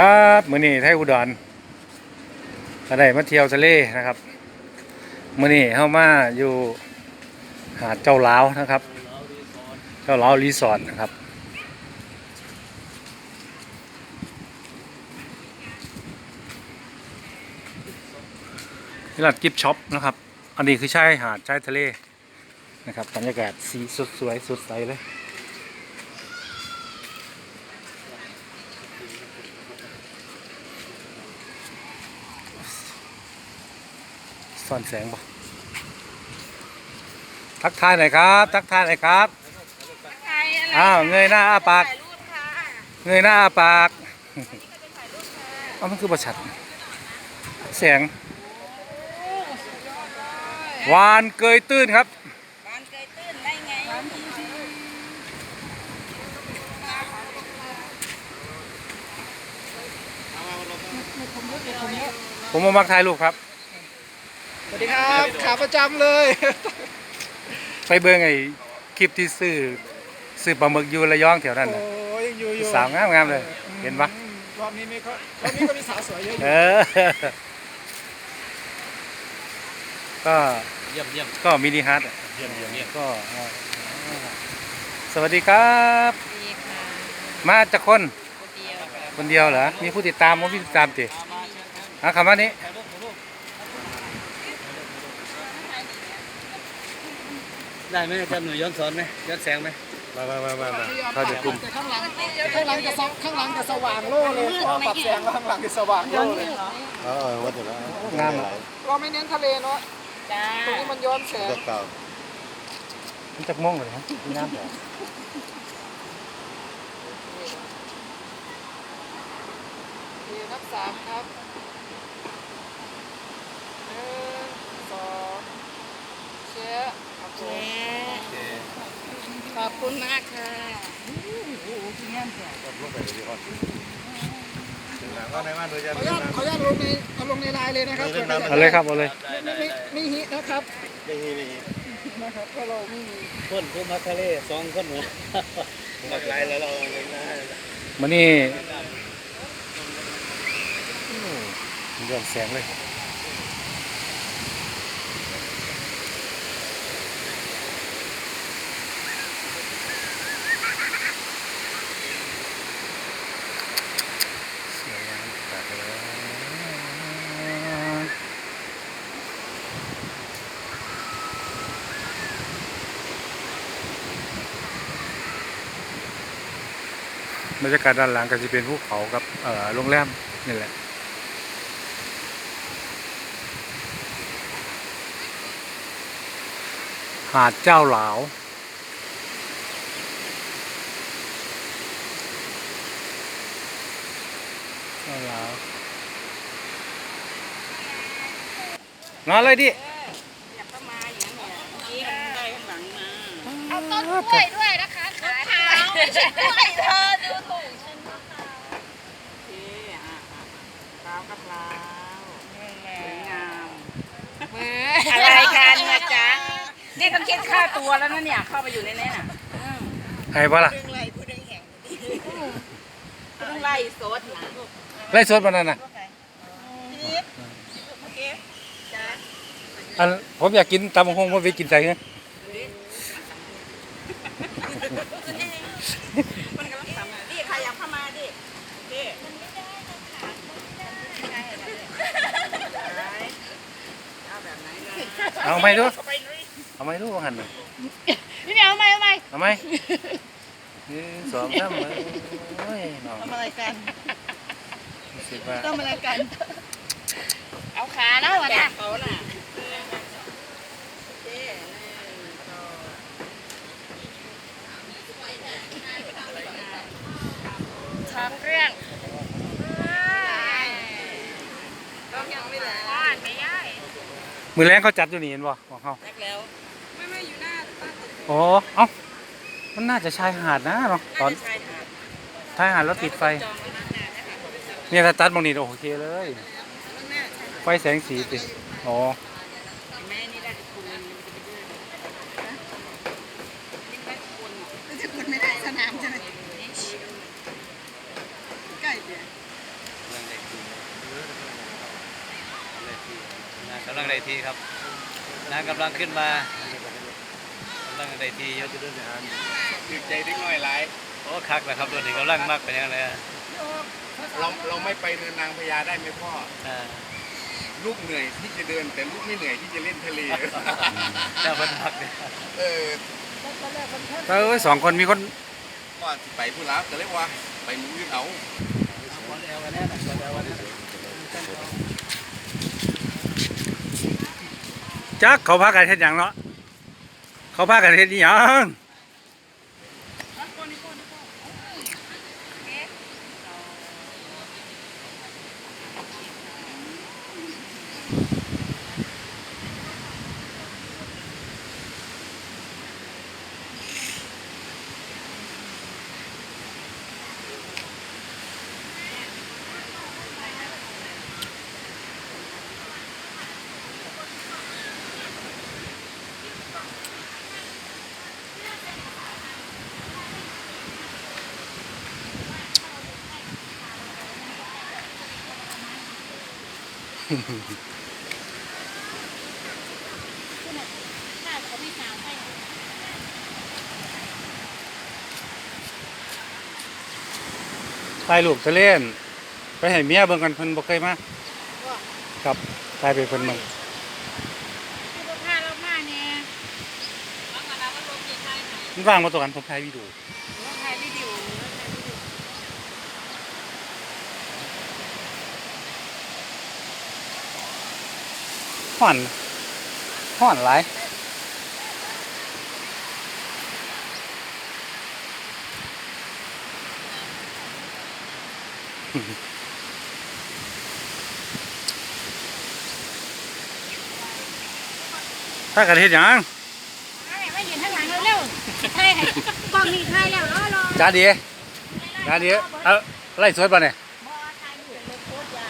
ครับมื้อนี้ไทยอุดรก็ได้มาเที่ยวทะเลนะครับมื้อนี้เฮามาอยู่หาดเจ้าหลาวนะครับ เจ้าหลาวรีสอร์ทนะครับนี่ร้านกิฟช็อปนะครับ อันนี้คือชายหาดชายทะเลนะครับบรรยากาศสีสดสวยสดใสเลย อนแสงบ่ทักทายหน่อยครับ ทักทายหน่อยครับใครอะไรอ้าวเงยหน้าอ้าปากถ่ายรูปค่ะเงยหน้าอ้าปากนี่ก็เป็นถ่ายรูปค่ะเอ้ามันคือประชัดแสงหวานเกยตื้นครับบ้านเกยตื้นได้ไงผมมามักถ่ายรูปครับ สวัสดีครับขาประจำเลย ไปเบิ่งไอ้คลิปที่ซื้อซื้อปลาหมึกอยู่ระยองแถวนั้นโอ้น่ะ ยยังอยู่อยู่สาวงามงามๆเลยเห็นปะ อืมรอบนี้ไม่ค่อยรอบนี้ก็มีสาวสวยเยอะอเอยู่อ ก็เยี่ยมเยี่ยมก็มินิฮาร์ดอะเยี่ยมเยี่ยมเยี่ยมก็อ่าสวัสดีครับ ดีค่ะมาจากคนเดียวค่ะคนเดียวเหรอ มีผู้ติดตามมั้ยผู้ติดตามติอะคำว่านี้ ได้ไหมอาจารย์หนูย้อนสอนไหมย้อนแสงไหมมามามามามาพยายามเข้าเดี๋ยวกลุ่มแต่ข้างหลังข้างหลังจะสว่างข้างหลังจะสว่างโล่เลยพอปรับแสงแล้วข้างหลังจะสว่างโล่เลยเออวัดอยู่แล้วงามอะเราไม่เน้นทะเลเนาะจ้าตรงนี้มันย้อนแสงเก่ามันจะม่วงเลยฮะมีน้ำเหรอดีนับสามครับหนึ่งสองเชียร์ครับผม เจ๊ขอบ คุณมากค่ะก็ในบ้านโดยจะขออนุญาตขออนุญาตลงในเอาลงในไลน์เลยนะครับเอาเลยครับเอาเลยไม่ไม่ไม่ฮิตนะครับไม่มีไม่มีนะครับเพราะเราไม่มีคนผู้มาทะเลสองคนหนูหลากหลายแล้วเราเลยนะมันนี่เรื่องแสงเลย สวยงามจัดเลย บรรยากาศด้านหลังก็จะเป็นภูเขากับเอ่อโรงแรมนี่แหละหาดเจ้าหลาวเจ้าหลาวนอนเลยดิอยากเข้ามาอย่างนี้เนี่ยเมื่อกี้มันได้ข้างหลังมาเอาต้นกล้วยด้วยนะคะ ขายขาวไม่ใช่กล้วยเธอดูถูกฉันนะคะ โอเคอะอะ พร้าวกับพร้าวสวยงามมืออะไรกันนะจ๊ะนี่ต้องคิดค่าตัวแล้วนะเนี่ย เข้าไปอยู่ในนี้น่ะอืมให้ปะล่ะต้องไล่โซดนะไล่สดมันนั่นน่ะอันผมอยากกินตำบักหงผมไปกินใจเงี้ย มันกำลังทำอะดิใครอยากเข้ามาดิดิเอาแบบไหนนะ เอาไหมดูเอาไหมดูว่าหันน่ะพี่เหมียวเอาไหมเอาไหมเอาไหมหนึ่งสองสามโอ้ยน้องทำอะไรกันรู้สึกว่า ทำอะไรกัน เอาขานะวันแกะน่ะ เขาน่ะโอเคหนึ่งสอง ท้องเรื่อง ต้องยังไม่แล้ว บ้านไม่ย่าย มือแรงเขาจัดอยู่นี่เห็นบ่ของเขาแรกแล้วไม่ไม่อยู่หน้าบ้านตึกโอ้เอ้ามันน่าจะชายหาดนะเนาะตอนชายหาดชายหาดแล้วติดไฟจองไว้นานๆนะคะเนี่ยถ้าตัดบางนี้โอเคเลย ข้างหน้าใช่ไฟแสงสีติอ๋อ เห็นไหมนี่ได้ทุกคนมันจะไปดื้อนี่ได้ทุกคนจะคนไม่ได้สนามใช่ไหมใกล้เดียวำลังได้ทีครับน้ำกำลังขึ้นมากำลังได้ทีเยอะถึกใจเล็กน้อยหลายโอ้คักแล้วครับตัวนี้กำลังมากไปยังไงอะเราเราไม่ไปเนินนางพญาได้ไหมพ่ออ่าลูกเหนื่อยที่จะเดิน แต่ลูกไม่เหนื่อยที่จะเล่นทะเลเจ้าพันพักเนี่ยเออเออสองคนมีคนว่าสิไปผู้รับก็เลยว่าไปหมูยืนเอา จักเขาพากันเฮ็ดหยังเนาะเขาพากันเฮ็ดอิหยัง ถ่ายรูปทะเลนไปให้เมียเบิ่งกันเพิ่นบ่เคยมาครับถ่ายไปเพิ่นเบิ่งคือผ้าเราผ้าเนี่ยบางอันนั้นมันลงกี่ไทยไหนมันว่างบ่ตรงกันผมถ่ายวิดีโอ เราถ่ายวิดีโอเราถ่ายวิดีโอ ฮ้อนฮ้อนหลายพากันเฮ็ดหยังเอาให้มายืนข้างหลังเร็วๆถ่ายให้กล้องนี่ถ่ายแล้วรอรอจ้าดีจ้าดีเอ้าไล่สดป่ะเนี่ย บ่ถ่ายอยู่เลยโพสต์อย่า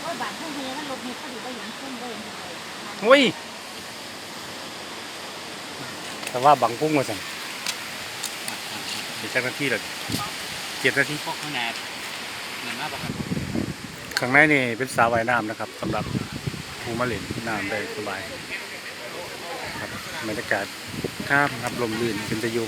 โอ้ยบาดพุ่งเฮมันลบเฮเขาดูบ่เห็นพุ่งบ่เห็นเลย อุ้ยแต่ว่าบังกุ้งมาสั่งเดี๋ยวจักนาทีเลยเจ็ดนาทีพวกขนาดเหมือนมากปะครับข้างในนี่เป็นสระว่ายน้ำนะครับสำหรับผู้มาเล่นน้ำได้สบายครับบรรยากาศข้ามครับลมลื่นเป็นตะยู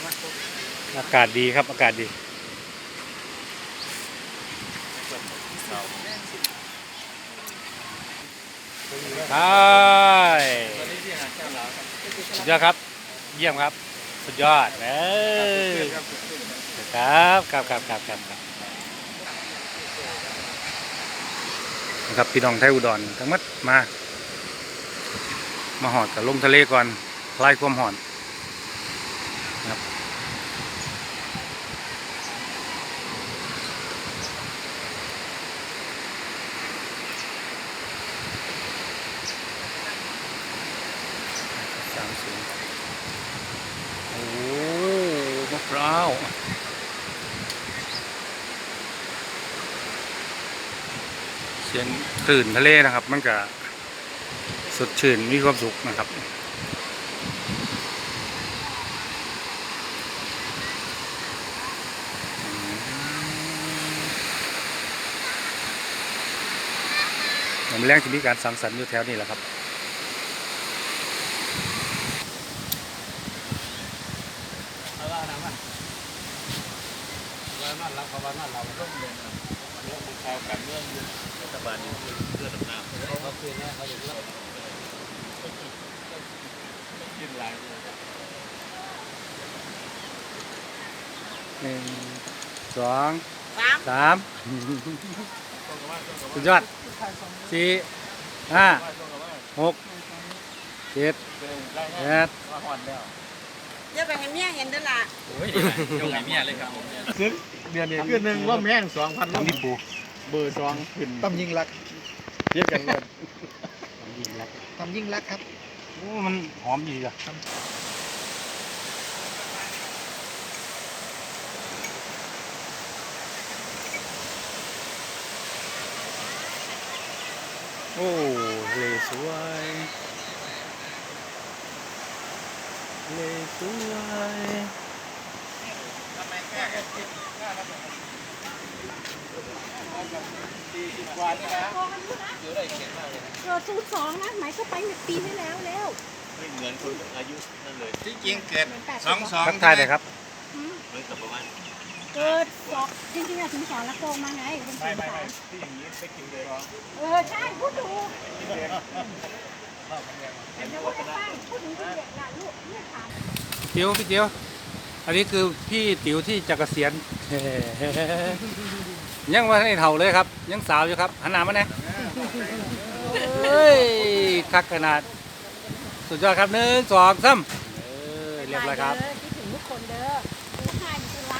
อาหนังมาอากาศดีครับอากาศดี ใช่สุดยอดครับ เยี่ยมครับ สุดยอดเออครับครับครับครับครับครับนะครับพี่น้องไทยอุดรทั้งหมดมา มาหอดกับลงทะเลก่อนคลายความหอนนะครับ สามศูนย์โอ้มะพร้าวเสียงคลื่นทะเลนะครับ มันก็สดชื่นมีความสุขนะครับน้ำแรงที่มีการสังสรรค์อยู่แถวนี้แหละครับ เอาว่าหนังมา เอาว่านอนรับเขาต้องเรียนเรื่องมันข่าวการเมืองอยู่รัฐบาลอยู่เพื่อดำน้ำเขาเขาคืนนะเขาอย่างนี้กินหลายหนึ่งสองสามสามสุดยอดสี่ห้าหกเจ็ดแปด อย่าไปให้เมียเห็นเด้อล่ะโอ้ยยงไหนเมียเลยครับผมเนี่ยเดือนนี้คือหนึ่งว่าแม่งสองพันนี่ปูเบอร์สองขึ้นตำยิงรักเทียบกันเลยตำยิงรักครับโอ้มันหอมดีอะโอ้ลเลสวย เลสวยเกิดศูนย์สองนะหมายก็ไปปีที่แล้วแล้วไม่เหมือนคนอายุนั่นเลยที่จริงเกิดสองสองทักทายหน่อยครับเหมือนกับประมาณเกิดสองจริงๆอะถึงสองแล้วโกงมาไงเป็นศูนย์สามเลยเออใช่พูดถูกเดี๋ยวว่าจะตั้ง ติ๋วพี่ติ๋วอันนี้คือพี่ติ๋วที่จะเกษียณ ยังว่าให้เถ่าเลยครับ ยังสาวอยู่ครับหันหน้ามาแน่เฮ้ยคักขนาด สุดยอดครับหนึ่งสองสามเออเรียบร้อยครับ